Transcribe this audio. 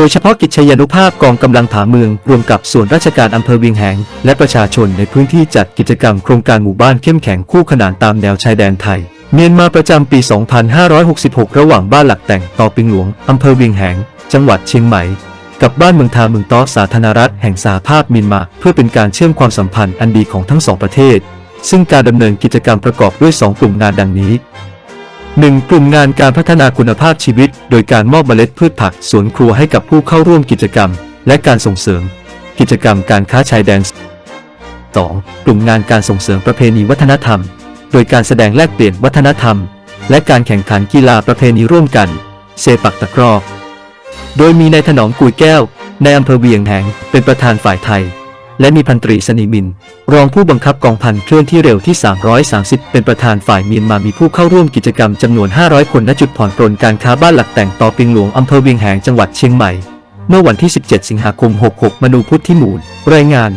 โดยเฉพาะกิจยานุภาพกองกำลังผาเมืองรวมกับส่วนราชการอำเภอเวียงแหง และประชาชนในพื้นที่จัดกิจกรรมโครงการหมู่บ้านเข้มแข็งคู่ขนานตามแนวชายแดนไทย เมียนมาประจำปี 2566 ระหว่างบ้านหลักแต่งต่อปิงหลวงอำเภอเวียงแหง จังหวัดเชียงใหม่ กับบ้านเมืองทาเมืองต้อสาธารณรัฐแห่งสหภาพเมียนมา เพื่อเป็นการเชื่อมความสัมพันธ์อันดีของทั้งสองประเทศ ซึ่งการดำเนินกิจกรรมประกอบด้วย 2 กลุ่มงานดังนี้ 1. กลุ่มงานการพัฒนาคุณภาพชีวิต โดยการมอบเมล็ดพืชผักสวนครัวให้กับผู้เข้าร่วมกิจกรรม และการส่งเสริม กิจกรรมการค้าชายแดน 2. กลุ่มงานการส่งเสริมประเพณีวัฒนธรรม โดยการแสดงแลกเปลี่ยนวัฒนธรรม และการแข่งขันกีฬาประเพณีร่วมกันเซปักตะกร้อโดยมีนายถนอมกุยแก้วในอำเภอเวียงแหงเป็นประธานฝ่ายไทย และมีพันตรีสนิมิน รองผู้บังคับกองพันเคลื่อนที่เร็วที่ 330 เป็นประธานฝ่ายเมียนมามีผู้เข้าร่วมกิจกรรมจำนวน 500 คนณจุดผ่อนปรนการค้าบ้านหลักแต่งต่อปิงหลวงอำเภอเวียงแหงจังหวัดเชียงใหม่ เมื่อวันที่ 17 สิงหาคม 66 มนูพุทธิมูล รายงาน